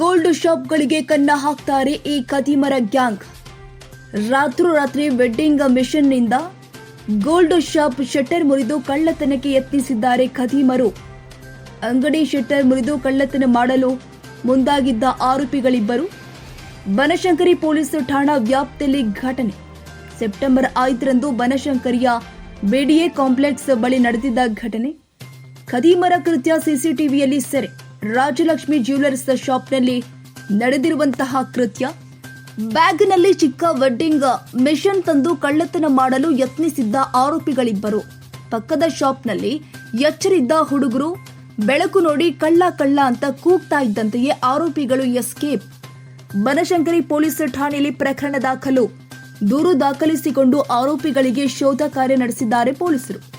Gold ಶಾಪ್ಗಳಿಗೆ ಕನ್ನ ಹಾಕ್ತಾರೆ ಈ ಕದಿಮರ ಗ್ಯಾಂಗ್. ರಾತ್ರೋರಾತ್ರಿ ವೆಡ್ಡಿಂಗ್ ಮಿಷನ್ನಿಂದ ಗೋಲ್ಡ್ ಶಾಪ್ ಶಟರ್ ಮುರಿದು ಕಳ್ಳತನಕ್ಕೆ ಯತ್ನಿಸಿದ್ದಾರೆ ಖದೀಮರು ಅಂಗಡಿ ಶಟರ್ ಮುರಿದು ಕಳ್ಳತನ ಮಾಡಲು ಮುಂದಾಗಿದ್ದ ಆರೋಪಿಗಳಿಬ್ಬರು ಬನಶಂಕರಿ ಪೊಲೀಸ್ ಠಾಣಾ ವ್ಯಾಪ್ತಿಯಲ್ಲಿ ಘಟನೆ. ಸೆಪ್ಟೆಂಬರ್ ಐದರಂದು ಬನಶಂಕರಿಯ ಬಿಡಿಎ ಕಾಂಪ್ಲೆಕ್ಸ್ ಬಳಿ ನಡೆದಿದ್ದ ಘಟನೆ. ಖದೀಮರ ಕೃತ್ಯ ಸಿಸಿಟಿವಿಯಲ್ಲಿ ಸೆರೆ. ರಾಜಲಕ್ಷ್ಮಿ ಜ್ಯುವೆಲರ್ಸ್ ಶಾಪ್ನಲ್ಲಿ ನಡೆದಿರುವಂತಹ ಕೃತ್ಯ. ಬ್ಯಾಗ್ನಲ್ಲಿ ಚಿಕ್ಕ ವೆಡ್ಡಿಂಗ್ ಮಿಷನ್ ತಂದು ಕಳ್ಳತನ ಮಾಡಲು ಯತ್ನಿಸಿದ್ದ ಆರೋಪಿಗಳಿಬ್ಬರು. ಪಕ್ಕದ ಶಾಪ್ನಲ್ಲಿ ಎಚ್ಚರಿದ್ದ ಹುಡುಗರು, ಬೆಳಕು ನೋಡಿ ಕಳ್ಳ ಕಳ್ಳ ಅಂತ ಕೂಗ್ತಾ ಇದ್ದಂತೆಯೇ ಆರೋಪಿಗಳು ಎಸ್ಕೇಪ್. ಬನಶಂಕರಿ ಪೊಲೀಸ್ ಠಾಣೆಯಲ್ಲಿ ಪ್ರಕರಣ ದಾಖಲು. ದೂರು ದಾಖಲಿಸಿಕೊಂಡು ಆರೋಪಿಗಳಿಗೆ ಶೋಧ ಕಾರ್ಯ ನಡೆಸಿದ್ದಾರೆ ಪೊಲೀಸರು.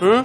응?